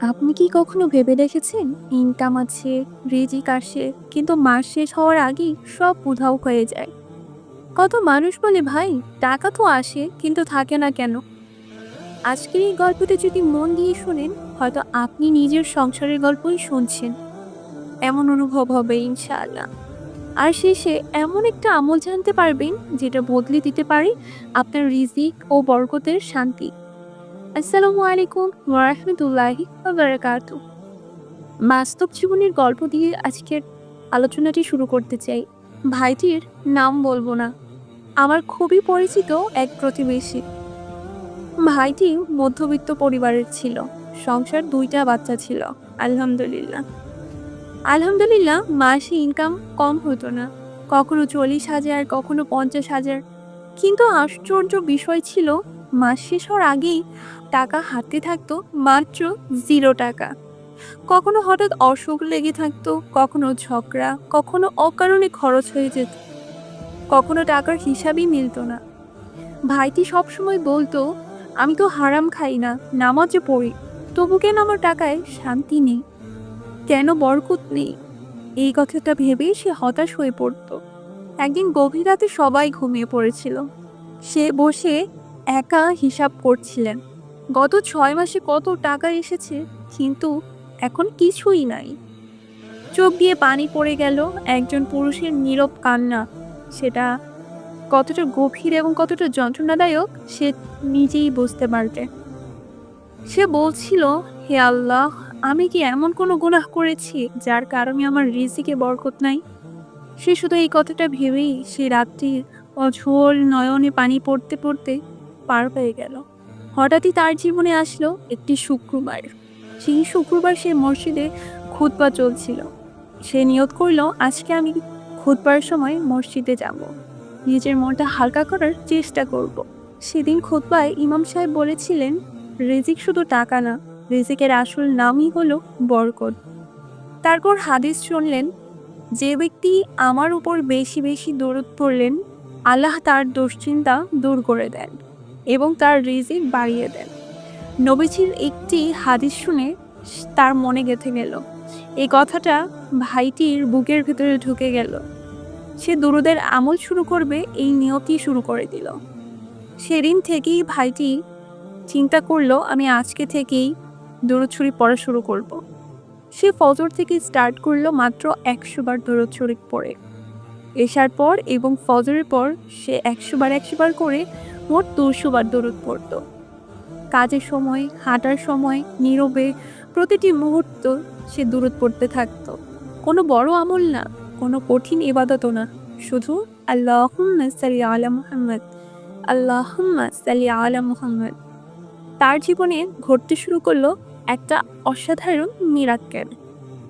আপনি কি কখনো ভেবে দেখেছেন? ইনকাম আছে, রিজিক আসে, কিন্তু মাস শেষ হওয়ার আগেই সব উধাও হয়ে যায়। কত মানুষ বলে, ভাই, টাকা তো আসে, কিন্তু থাকে না কেন? আজকের এই গল্পটা যদি মন দিয়ে শুনেন, হয়তো আপনি নিজের সংসারের গল্পই শুনছেন। এমন অনুভব হবে, ইনশাআল্লাহ। আর শেষে এমন একটা আমল জানতে পারবেন, যেটা বদলে দিতে পারে আপনার রিজিক ও বরকতের শান্তি। আসসালামু আলাইকুম ওরহমতুল্লাহি বারাকাতু বাস্তব জীবনের গল্প দিয়ে আজকের আলোচনাটি শুরু করতে চাই। ভাইটির নাম বলব না। আমার খুবই পরিচিত এক প্রতিবেশী। ভাইটি মধ্যবিত্ত পরিবারের ছিল। সংসার দুইটা বাচ্চা ছিল। আলহামদুলিল্লাহ। আলহামদুলিল্লাহ মাসে ইনকাম কম হতো না। কখনো চল্লিশ হাজার, কখনো পঞ্চাশ হাজার। কিন্তু আশ্চর্য বিষয় ছিল মাস শেষ হওয়ার আগেই টাকা হাতে থাকতো মাত্র জিরো টাকা। কখনো হঠাৎ অসুখ লেগে থাকতো, কখনো ঝগড়া, কখনো অকারণে খরচ হয়ে যেত। কখনো টাকার হিসাবই মিলতো না। ভাইটি সবসময় বলতো, আমি তো হারাম খাই না, নামাজে পড়ি, তবু কেন আমার টাকায় শান্তি নেই? কেন বরকত নেই? এই কথাটা ভেবেই সে হতাশ হয়ে পড়তো। একদিন গভীর রাতে সবাই ঘুমিয়ে পড়েছিল। সে বসে একা হিসাব করছিলেন। গত ছয় মাসে কত টাকা এসেছে, কিন্তু এখন কিছুই নাই। চোখ দিয়ে পানি পড়ে গেল একজন পুরুষের নীরব কান্না। সেটা কতটা গভীর এবং কতটা যন্ত্রণাদায়ক, সে নিজেই বুঝতে পারবে। সে বলছিল, হে আল্লাহ, আমি কি এমন কোনো গুনাহ করেছি যার কারণে আমার রিজিকে বরকত নাই? সে শুধু এই কথাটা ভেবেই সে রাত্রি অঝোর নয়নে পানি পড়তে পড়তে পার হয়ে গেল। হঠাৎই তার জীবনে আসলো একটি শুক্রবার। সেই শুক্রবার সে মসজিদে খুতবা চলছিল। সে নিয়ত করল, আজকে আমি খুতবার সময় মসজিদে যাব। নিজের মনটা হালকা করার চেষ্টা করব। সেদিন খুতবায় ইমাম সাহেব বলেছিলেন, রেজিক শুধু টাকা না, রেজিকের আসল নামই হলো বরকত। তারপর হাদিস শুনলেন, যে ব্যক্তি আমার উপর বেশি বেশি দরদ পড়লেন, আল্লাহ তার দুশ্চিন্তা দূর করে দেন। এবং তার রিজিক বাড়িয়ে দেন। নবীজির একটি হাদিস শুনে তার মনে গেঁথে গেল। এই কথাটা ভাইটির বুকের ভেতরে ঢুকে গেল। সে দুরুদের আমল শুরু করবে, এই নিয়তি শুরু করে দিল। সেদিন থেকেই ভাইটি চিন্তা করল, আমি আজকে থেকেই দরুদ ছুরি পড়া শুরু করব। সে ফজর থেকে স্টার্ট করল মাত্র একশো বার শরীফ পড়ে। এশার পর এবং ফজরের পর সে একশো বার একশো বার করে মোট দুশো বার দরুদ পড়ত। কাজের সময়, হাঁটার সময়, নীরবে প্রতিটি মুহূর্ত সে দূরত পড়তে থাকতো। কোনো বড় আমল না, কোনো কঠিন ইবাদতও না। শুধু আল্লাহুম্মা সাল্লি আলা মুহাম্মদ, আল্লাহুম্মা সাল্লি আলা মুহাম্মদ। তার জীবনে ঘটতে শুরু করল একটা অসাধারণ মিরাক্কেল।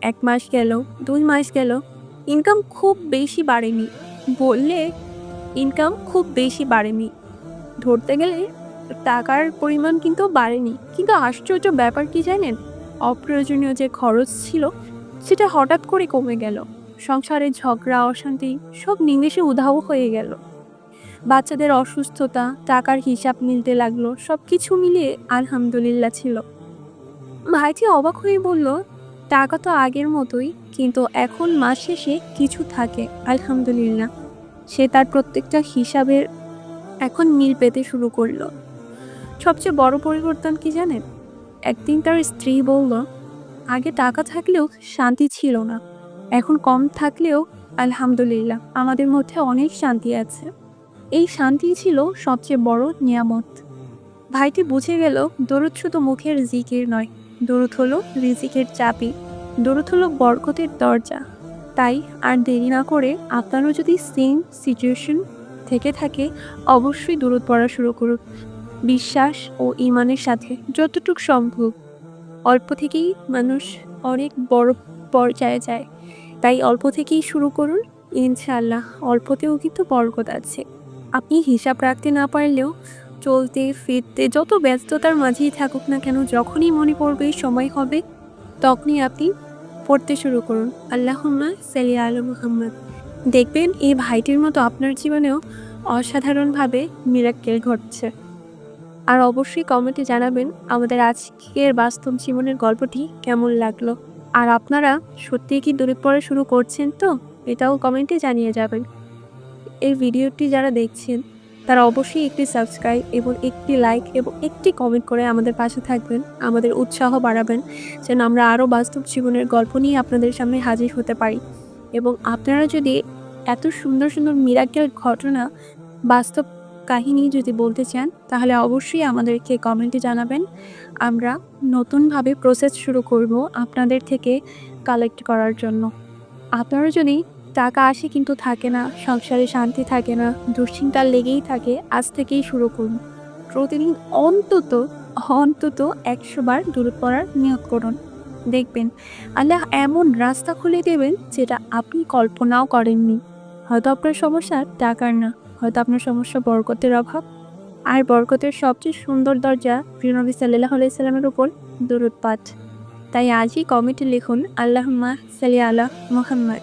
এক মাস গেল, দুই মাস গেল ইনকাম খুব বেশি বাড়েনি। বললে ইনকাম খুব বেশি বাড়েনি। ধরতে গেলে টাকার পরিমাণ কিন্তু বাড়েনি। কিন্তু আশ্চর্য ব্যাপার কি জানেন? অপ্রয়োজনীয় যে খরচ ছিল, সেটা হঠাৎ করে কমে গেল। সংসারের ঝগড়া, অশান্তি সব নিমেষে উধাও হয়ে গেল। বাচ্চাদের অসুস্থতা, টাকার হিসাব মিলতে লাগল সব কিছু মিলিয়ে আলহামদুলিল্লাহ ছিল। ভাইটি অবাক হয়ে বলল, টাকা তো আগের মতোই। কিন্তু এখন মাস শেষে কিছু থাকে, আলহামদুলিল্লাহ। সে তার প্রত্যেকটা হিসাবের এখন মিল পেতে শুরু করল। সবচেয়ে বড় পরিবর্তন কি জানেন? একদিন তার স্ত্রী বলল, আগে টাকা থাকলেও শান্তি ছিল না। এখন কম থাকলেও, আলহামদুলিল্লাহ, আমাদের মধ্যে অনেক শান্তি আছে। এই শান্তি ছিল সবচেয়ে বড় নিয়ামত। ভাইটি বুঝে গেল, দরুদ শুধু মুখের জিকির নয়, দরুদ হলো রিজিকের চাবি। দরুদ হলো বরকতের দরজা। তাই আর দেরি না করে আপনারও যদি সেম সিচুয়েশন থেকে থাকে, অবশ্যই দূরত পড়া শুরু করুন। বিশ্বাস ও ইমানের সাথে যতটুকু সম্ভব। অল্প থেকেই মানুষ অনেক বড় পর্যায়ে যায়। তাই অল্প থেকেই শুরু করুন। ইনশাল্লাহ অল্পতেও কিন্তু বরকত আছে। আপনি হিসাব রাখতে না পারলেও চলতে, ফিরতে, যত ব্যস্ততার মাঝেই থাকুক না কেন, যখনই মনে পড়বে, সময় হবে, তখনই আপনি পড়তে শুরু করুন। আল্লাহুম্মা সালি আলু মুহাম্মদ। দেখবেন, এই ভাইটির মতো আপনার জীবনেও অসাধারণভাবে মিরাক্কেল ঘটছে। আর অবশ্যই কমেন্টে জানাবেন, আমাদের আজকের বাস্তব জীবনের গল্পটি কেমন লাগল? আর আপনারা সত্যিই কি দূরে পড়া শুরু করছেন তো? এটাও কমেন্টে জানিয়ে যাবেন। এই ভিডিওটি যারা দেখছেন তারা অবশ্যই একটি সাবস্ক্রাইব এবং একটি লাইক এবং একটি কমেন্ট করে আমাদের পাশে থাকবেন, আমাদের উৎসাহ বাড়াবেন, যেন আমরা আরও বাস্তব জীবনের গল্প নিয়ে আপনাদের সামনে হাজির হতে পারি। এবং আপনারা যদি এত সুন্দর সুন্দর মিরাকেল ঘটনা বাস্তব কাহিনী যদি বলতে চান, তাহলে অবশ্যই আমাদেরকে কমেন্টে জানাবেন। আমরা নতুনভাবে প্রসেস শুরু করব আপনাদের থেকে কালেক্ট করার জন্য। আপনারা যদি টাকা আসে কিন্তু থাকে না, সংসারে শান্তি থাকে না দুশ্চিন্তা লেগেই থাকে, আজ থেকেই শুরু করুন। প্রতিদিন অন্তত অন্তত একশো বার দূরে পড়ার নিয়োগ করুন। দেখবেন, আল্লাহ এমন রাস্তা খুলে দেবেন যেটা আপনি কল্পনাও করেননি। হয়তো আপনার সমস্যা টাকার না, হয়তো আপনার সমস্যা বরকতের অভাব। আর বরকতের সবচেয়ে সুন্দর দরজা প্রিয়নবী সাল্লাহ আলাইসাল্লামের উপর দূরত তাই আজই কমেন্টে লিখুন, আল্লাহম্মা সালি আল্লাহ মোহাম্মদ।